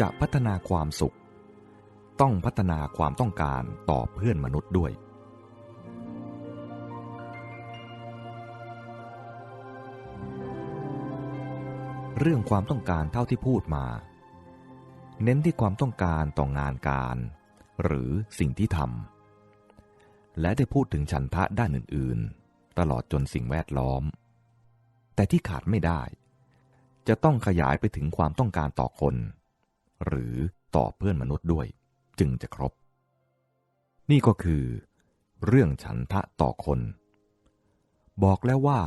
จะพัฒนาความสุข ต้องพัฒนาความต้องการต่อเพื่อนมนุษย์ด้วย เรื่องความต้องการเท่าที่พูดมา เน้นที่ความต้องการต่องานการ หรือสิ่งที่ทำและได้พูดถึงฉันทะด้านอื่น ๆ ตลอดจนสิ่งแวดล้อม แต่ที่ขาดไม่ได้จะต้องขยายไปถึงความต้องการต่อคน หรือต่อเพื่อนมนุษย์ด้วย จึงจะครบ นี่ก็คือ เรื่องฉันทะต่อคน บอกแล้วว่า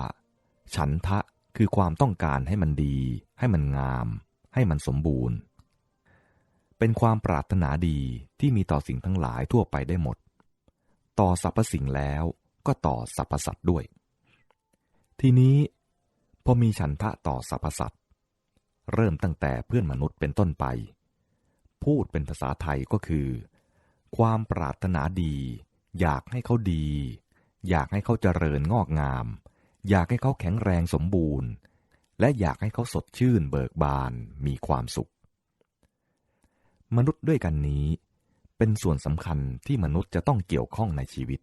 ฉันทะคือความต้องการให้มันดี ให้มันงาม ให้มันสมบูรณ์ เป็นความปรารถนาดีที่มีต่อสิ่งทั้งหลายทั่วไปได้หมด ต่อสรรพสิ่งแล้วก็ต่อสรรพสัตว์ด้วย ทีนี้พอมีฉันทะต่อสรรพสัตว์ เริ่มตั้งแต่เพื่อนมนุษย์เป็นต้นไป พูดเป็นภาษาไทยก็คือ ความปรารถนาดี อยากให้เขาดี อยากให้เขาเจริญงอกงาม อยากให้เขาแข็งแรงสมบูรณ์ และอยากให้เขาสดชื่นเบิกบานมีความสุข มนุษย์ด้วยกันนี้ เป็นส่วนสำคัญที่มนุษย์จะต้องเกี่ยวข้องในชีวิต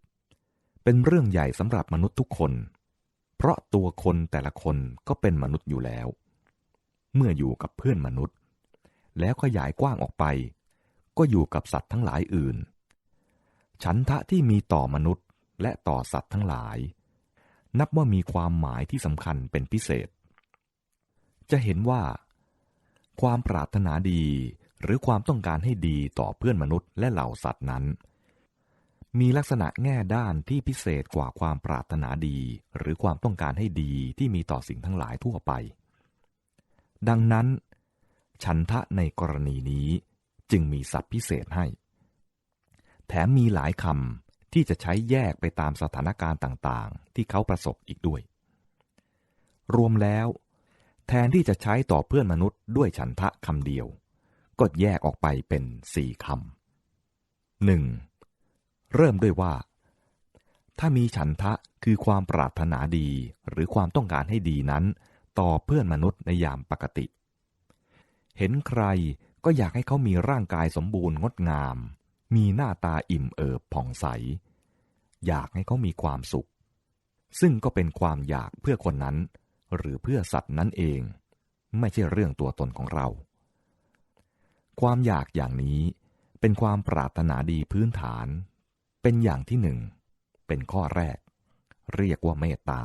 เป็นเรื่องใหญ่สำหรับมนุษย์ทุกคน เพราะตัวคนแต่ละคนก็เป็นมนุษย์อยู่แล้ว เมื่ออยู่กับเพื่อนมนุษย์ แล้วขยายกว้างออกไป ก็อยู่กับสัตว์ทั้งหลายอื่น ฉันทะที่มีต่อมนุษย์และต่อสัตว์ทั้งหลาย นับว่ามีความหมายที่สำคัญเป็นพิเศษ จะเห็นว่า ความปรารถนาดีหรือความต้องการให้ดีต่อเพื่อนมนุษย์และเหล่าสัตว์นั้น มีลักษณะแง่ด้านที่พิเศษกว่าความปรารถนาดี หรือความต้องการให้ดีที่มีต่อสิ่งทั้งหลายทั่วไป ดังนั้น ฉันทะในกรณีนี้จึงมีศัพท์พิเศษให้ แถมมีหลายคำที่จะใช้แยกไปตามสถานการณ์ต่างๆ ที่เขาประสบอีกด้วย รวมแล้ว แทนที่จะใช้ต่อเพื่อนมนุษย์ด้วยฉันทะคำเดียว ก็แยกออกไปเป็นสี่คำหนึ่งเริ่มด้วยว่า ถ้ามีฉันทะคือความปรารถนาดีหรือความต้องการให้ดีนั้น ต่อเพื่อนมนุษย์ในยามปกติ เห็นใครก็อยากให้เขามีร่างกายสมบูรณ์งดงาม มีหน้าตาอิ่มเอิบผ่องใส อยากให้เขามีความสุข ซึ่งก็เป็นความอยากเพื่อคนนั้น หรือเพื่อสัตว์นั้นเอง ไม่ใช่เรื่องตัวตนของเรา ความอยากอย่างนี้เป็นความปรารถนาดีพื้นฐาน เป็นอย่างที่หนึ่ง เป็นข้อแรก เรียกว่าเมตตา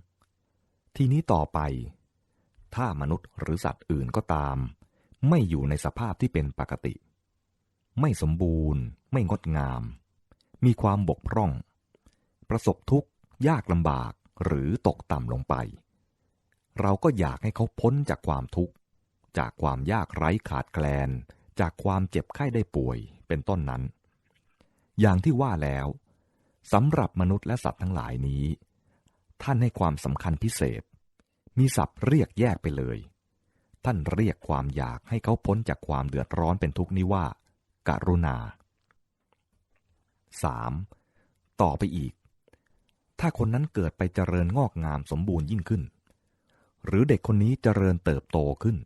2. ทีนี้ต่อไป ถ้ามนุษย์หรือสัตว์อื่นก็ตาม ไม่อยู่ในสภาพที่เป็นปกติ ไม่สมบูรณ์ ไม่งดงาม มีความบกพร่อง ประสบทุกข์ ยากลำบากหรือตกต่ำลงไป เราก็อยากให้เขาพ้นจากความทุกข์ จากความยากไร้ขาดแคลน จากความเจ็บไข้ได้ป่วยเป็นต้นนั้น อย่างที่ว่าแล้วสำหรับมนุษย์และสัตว์ทั้งหลายนี้ ท่านให้ความสำคัญพิเศษ มีศัพท์เรียกแยกไปเลย ท่านเรียกความอยากให้เขาพ้นจากความเดือดร้อนเป็นทุกข์นี้ว่าการุณา 3. ต่อไปอีก ถ้าคนนั้นเกิดไปเจริญงอกงามสมบูรณ์ยิ่งขึ้น หรือเด็กคนนี้เจริญเติบโตขึ้น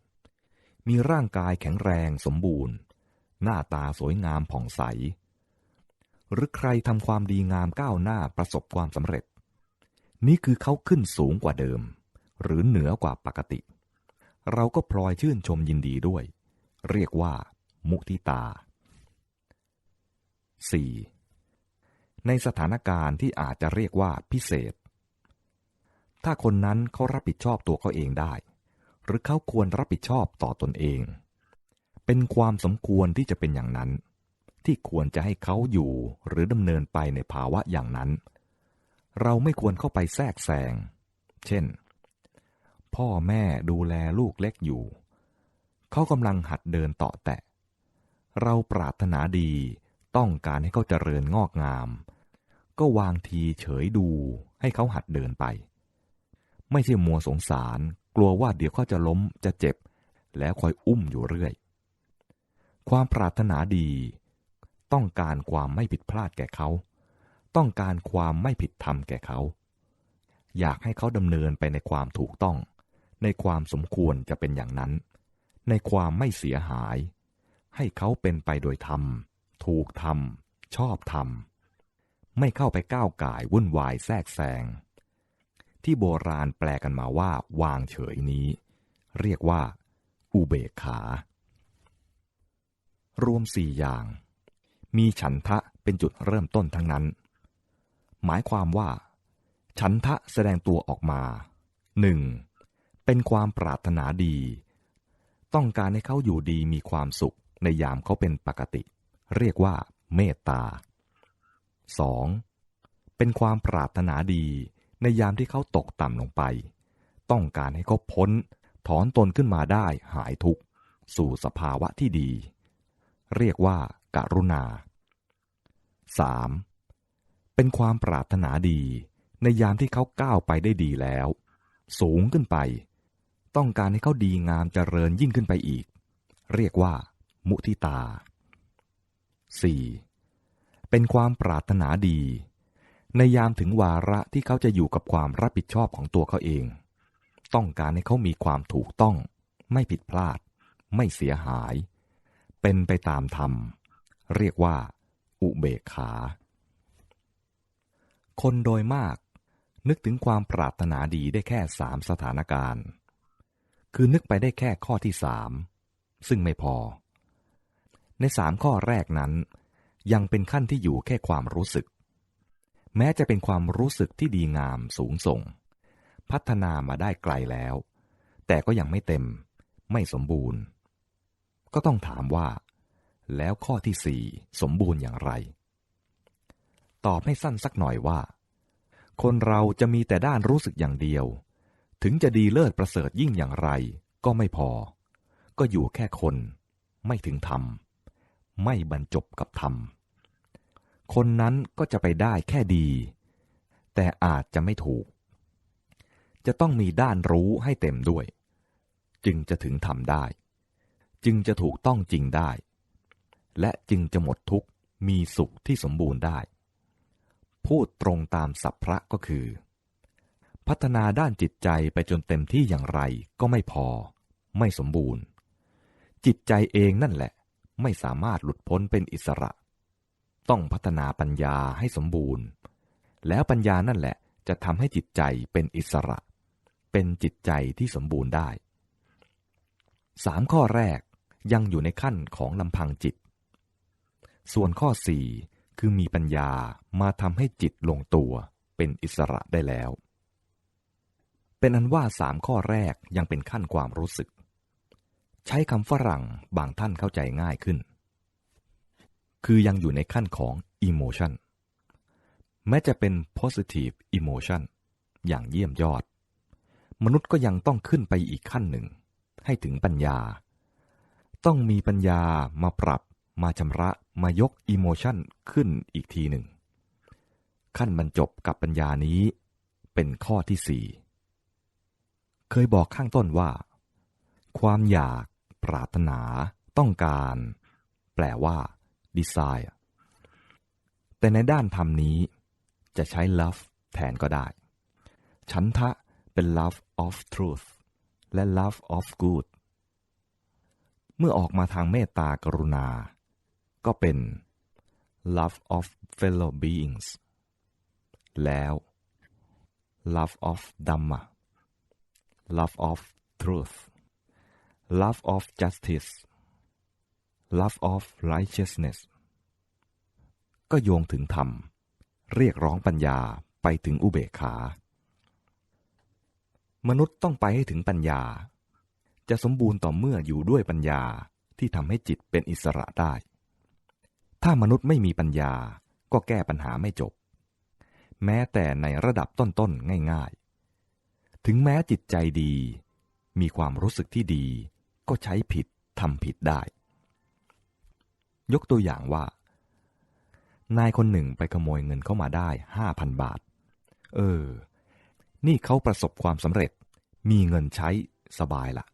มีร่างกายแข็งแรงสมบูรณ์ หน้าตาสวยงามผ่องใส หรือใครทำความดีงามก้าวหน้าประสบความสำเร็จ นี่คือเขาขึ้นสูงกว่าเดิม หรือเหนือกว่าปกติ เราก็พลอยชื่นชมยินดีด้วย เรียกว่า มุทิตา 4. ในสถานการณ์ที่อาจจะเรียกว่าพิเศษ ถ้าคนนั้นเขารับผิดชอบตัวเขาเองได้ หรือเขาควรรับผิดชอบต่อตนเอง เป็นความสมควรที่จะเป็นอย่างนั้น ที่ควรจะให้เขาอยู่หรือดำเนินไปในภาวะอย่างนั้นเราไม่ควรเข้าไปแทรกแซง เช่น พ่อแม่ดูแลลูกเล็กอยู่ เขากำลังหัดเดินต่อแตะ เราปรารถนาดีต้องการให้เขาเจริญงอกงาม ก็วางทีเฉยดูให้เขาหัดเดินไป ไม่ใช่มัวสงสาร กลัวว่าเดี๋ยวเขาจะล้มจะเจ็บ แล้วคอยอุ้มอยู่เรื่อย ความปรารถนาดี ต้องการความไม่ผิดพลาดแก่เขา ต้องการความไม่ผิดธรรมแก่เขา อยากให้เขาดำเนินไปในความถูกต้อง ในความสมควรจะเป็นอย่างนั้น ในความไม่เสียหาย ให้เขาเป็นไปโดยธรรม ถูกธรรม ชอบธรรม ไม่เข้าไปก้าวก่ายวุ่นวายแทรกแซง ที่โบราณแปลกันมาว่า วางเฉยนี้ เรียกว่า อุเบกขา รวมสี่อย่าง มีฉันทะเป็นจุดเริ่มต้นทั้งนั้น หมายความว่า ฉันทะแสดงตัวออกมาหนึ่ง เป็นความปรารถนาดี ต้องการให้เขาอยู่ดีมีความสุขในยามเขาเป็นปกติ เรียกว่าเมตตา 2. เป็นความปรารถนาดีในยามที่เขาตกต่ำลงไป ต้องการให้เขาพ้น ถอนตนขึ้นมาได้หายทุกข์ สู่สภาวะที่ดี เรียกว่าการุณา 3. เป็นความปรารถนาดีในยามที่เขาก้าวไปได้ดีแล้ว สูงขึ้นไป ต้องการให้เขาดีงามเจริญยิ่งขึ้นไปอีก เรียกว่า มุทิตา 4. เป็นความปรารถนาดี ในยามถึงวาระที่เขาจะอยู่กับความรับผิดชอบของตัวเขาเอง ต้องการให้เขามีความถูกต้อง ไม่ผิดพลาด ไม่เสียหาย เป็นไปตามธรรม เรียกว่า อุเบกขา คนโดยมากนึกถึงความปรารถนาดีได้แค่สามสถานการณ์ คือนึกไปได้แค่ข้อที่สามซึ่งไม่พอ ในสามข้อแรกนั้น ยังเป็นขั้นที่อยู่แค่ความรู้สึก แม้จะเป็นความรู้สึกที่ดีงามสูงส่ง พัฒนามาได้ไกลแล้ว แต่ก็ยังไม่เต็ม ไม่สมบูรณ์ ก็ต้องถามว่า แล้วข้อที่สี่สมบูรณ์อย่างไร ตอบให้สั้นสักหน่อยว่า คนเราจะมีแต่ด้านรู้สึกอย่างเดียว ถึงจะดีเลิศประเสริฐยิ่งอย่างไรก็ไม่พอ ก็อยู่แค่คน ไม่ถึงธรรม ไม่บรรจบกับธรรม คนนั้นก็จะไปได้แค่ดี แต่อาจจะไม่ถูก จะต้องมีด้านรู้ให้เต็มด้วย จึงจะถึงธรรมได้ จึงจะถูกต้องจริงได้ และจึงจะหมดทุกข์มีสุขที่สมบูรณ์ได้ พูดตรงตามสัพพระก็คือ พัฒนาด้านจิตใจไปจนเต็มที่อย่างไรก็ไม่พอ ไม่สมบูรณ์ จิตใจเองนั่นแหละ ไม่สามารถหลุดพ้นเป็นอิสระ ต้องพัฒนาปัญญาให้สมบูรณ์ แล้วปัญญานั่นแหละจะทำให้จิตใจเป็นอิสระ เป็นจิตใจที่สมบูรณ์ได้สามข้อแรกยังอยู่ในขั้นของลำพังจิต ส่วนข้อสี่คือมีปัญญามาทำให้จิตลงตัวเป็นอิสระได้แล้ว เป็นอันว่าสามข้อแรกยังเป็นขั้นความรู้สึก ใช้คำฝรั่งบางท่านเข้าใจง่ายขึ้น คือยังอยู่ในขั้นของ emotion แม้จะเป็น positive emotion อย่างเยี่ยมยอด มนุษย์ก็ยังต้องขึ้นไปอีกขั้นหนึ่ง ให้ถึงปัญญา ต้องมีปัญญามาปรับ มาชำระ มายกอิโมชันขึ้นอีกทีหนึ่ง ขั้นบรรจบกับปัญญานี้เป็นข้อที่สี่ เคยบอกข้างต้นว่า ความอยาก ปรารถนา ต้องการ แปลว่า desire แต่ในด้านธรรมนี้ จะใช้ love แทนก็ได้ ฉันทะเป็น love of truth และ love of good เมื่อออกมาทางเมตตากรุณา ก็เป็น love of fellow beings แล้ว love of dhamma love of truth love of justice love of righteousness ก็โยงถึงธรรม เรียกร้องปัญญาไปถึงอุเบกขา มนุษย์ต้องไปให้ถึงปัญญา จะสมบูรณ์ต่อเมื่ออยู่ด้วยปัญญาที่ทำให้จิตเป็นอิสระได้ ถ้ามนุษย์ไม่มีปัญญาก็แก้ปัญหาไม่จบ แม้แต่ในระดับต้นๆง่ายๆ ถึงแม้จิตใจดี มีความรู้สึกที่ดี ก็ใช้ผิดทำผิดได้ ยกตัวอย่างว่า นายคนหนึ่งไปขโมยเงินเข้ามาได้ห้าพันบาท เออ นี่เขาประสบความสำเร็จ มีเงินใช้สบายละ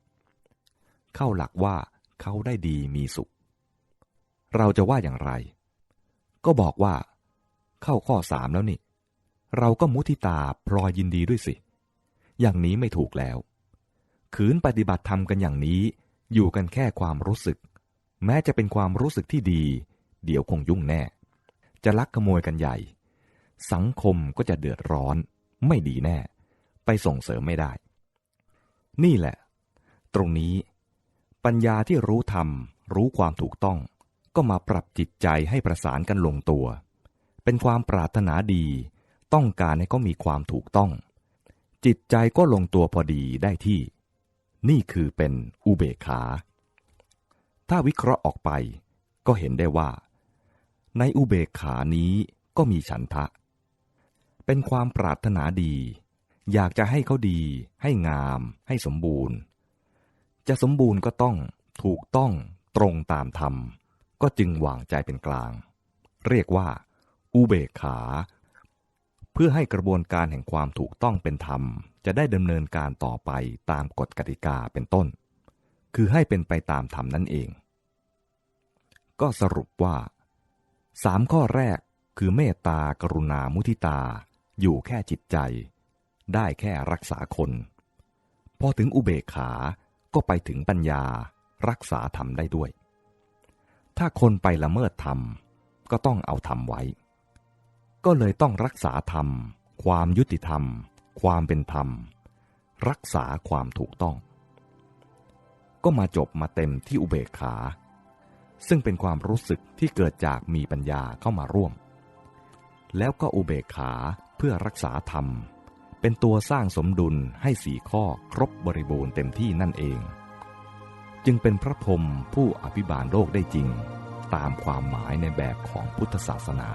เข้าหลักว่าเขาได้ดีมีสุข เราจะว่าอย่างไร ก็บอกว่า เข้าข้อสามแล้วนี่ เราก็มุทิตาพลอยยินดีด้วยสิ อย่างนี้ไม่ถูกแล้ว ขืนปฏิบัติธรรมกันอย่างนี้ อยู่กันแค่ความรู้สึก แม้จะเป็นความรู้สึกที่ดี เดี๋ยวคงยุ่งแน่ จะลักขโมยกันใหญ่ สังคมก็จะเดือดร้อน ไม่ดีแน่ ไปส่งเสริมไม่ได้ นี่แหละ ตรงนี้ ปัญญาที่รู้ธรรม รู้ความถูกต้อง ก็มาปรับจิตใจให้ประสานกันลงตัว เป็นความปรารถนาดี ต้องการให้เขามีความถูกต้อง จิตใจก็ลงตัวพอดีได้ที่ นี่คือเป็นอุเบกขา ถ้าวิเคราะห์ออกไปก็เห็นได้ว่า ในอุเบกขานี้ก็มีฉันทะ เป็นความปรารถนาดี อยากจะให้เขาดี ให้งาม ให้สมบูรณ์ จะสมบูรณ์ก็ต้องถูกต้องตรงตามธรรม ก็จึงวางใจเป็นกลาง เรียกว่า อุเบกขา พื่อให้กระบวนการแห่งความถูกต้องเป็นธรรม จะได้ดำเนินการต่อไปตามกฎกติกาเป็นต้น คือให้เป็นไปตามธรรมนั่นเอง ก็สรุปว่าสามข้อแรกคือเมตตากรุณามุทิตา อยู่แค่จิตใจ ได้แค่รักษาคน พอถึงอุเบกขาก็ไปถึงปัญญารักษาธรรมได้ด้วย ถ้าคนไปละเมิดธรรมก็ต้องเอาธรรมไว้ ก็เลยต้องรักษาธรรม ความยุติธรรม ความเป็นธรรม รักษาความถูกต้อง ก็มาจบมาเต็มที่อุเบกขา ซึ่งเป็นความรู้สึกที่เกิดจากมีปัญญาเข้ามาร่วม แล้วก็อุเบกขาเพื่อรักษาธรรม เป็นตัวสร้างสมดุลให้สี่ข้อครบบริบูรณ์เต็มที่นั่นเอง จึงเป็นพระพรหมผู้อภิบาลโลกได้จริง ตามความหมายในแบบของพุทธศาสนา